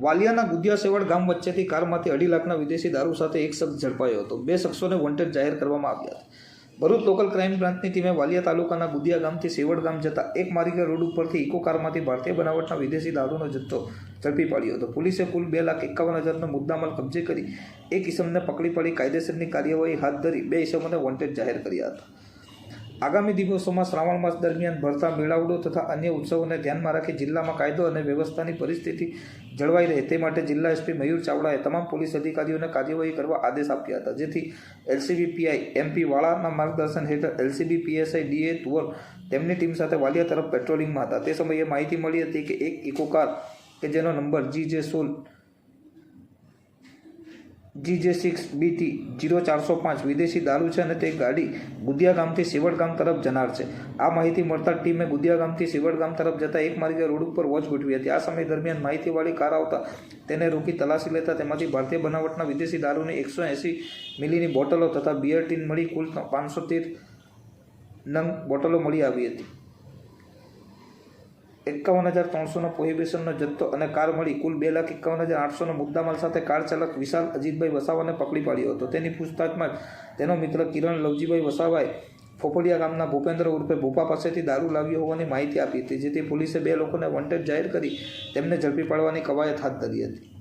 વાલિયાના ગુદિયા saved ગામ વચ્ચેથી કારમાંથી અઢી લાખના વિદેશી દારૂ સાથે એક શખ્સ ઝડપાયો હતો. બે શખ્સોને વોન્ટેડ જાહેર કરવામાં આવ્યા હતા. ભરૂચ લોકલ ક્રાઇમ બ્રાન્ચની ટીમે વાલિયા તાલુકાના ગુદિયા ગામથી સેવડ ગામ જતા એક માર્ગીય રોડ ઉપરથી ઇકો કારમાંથી ભારતીય બનાવટના વિદેશી દારૂનો જથ્થો ઝડપી પાડ્યો હતો. પોલીસે કુલ બે લાખ એકાવન હજારનો મુદ્દામાલ કબજે કરી એક ઇસમને પકડી પાડી કાયદેસરની કાર્યવાહી હાથ ધરી બે ઇસમોને વોન્ટેડ જાહેર કર્યા હતા. આગામી દિવસોમાં શ્રાવણ માસ દરમિયાન ભરતા મેળાવડો તથા અન્ય ઉત્સવોને ધ્યાનમાં રાખી જિલ્લામાં કાયદો અને વ્યવસ્થાની પરિસ્થિતિ જળવાઈ રહે તે માટે જિલ્લા એસપી મયુર ચાવડાએ તમામ પોલીસ અધિકારીઓને કાર્યવાહી કરવા આદેશ આપ્યા હતા. જેથી એલસીબી પીઆઈ એમપી વાળાના માર્ગદર્શન હેઠળ એલસીબી પીએસઆઈ ડીએ તુવર તેમની ટીમ સાથે વાલિયા તરફ પેટ્રોલિંગમાં હતા. તે સમયે માહિતી મળી હતી કે એક ઇકો કાર કે જેનો નંબર જી જે સોલ જી જે સિક્સ બીટી જીરો ચારસો પાંચ વિદેશી દારૂ છે અને તે ગાડી ગુદિયા ગામથી સિવડ ગામ તરફ જનાર છે. આ માહિતી મળતા ટીમે ગુદિયા ગામથી સિવડ તરફ જતા એક માર્ગે રોડ ઉપર વોચ ગોઠવી હતી. આ સમય દરમિયાન માહિતીવાળી કાર આવતા તેને રોકી તલાશી લેતા તેમાંથી ભારતીય બનાવટના વિદેશી દારૂની એકસો એંસી મિલીની બોટલો તથા બિયર ટીન મળી કુલ પાંચસો તેર નંગ બોટલો મળી આવી હતી. એકાવન હજાર ત્રણસોનો પ્રોહિબિશનનો જથ્થો અને કાર મળી કુલ બે લાખ એકાવન હજાર આઠસોનો મુદ્દામાલ સાથે કાર ચાલક વિશાલ અજીતભાઈ વસાવાને પકડી પાડ્યો હતો. તેની પૂછતાછમાં તેનો મિત્ર કિરણ લવજીભાઈ વસાવાએ ફોફડિયા ગામના ભૂપેન્દ્ર ઉર્ફે ભૂપા પાસેથી દારૂ લાવ્યો હોવાની માહિતી આપી હતી, જેથી પોલીસે બે લોકોને વોન્ટેડ જાહેર કરી તેમને ઝડપી પાડવાની કવાયત હાથ ધરી હતી.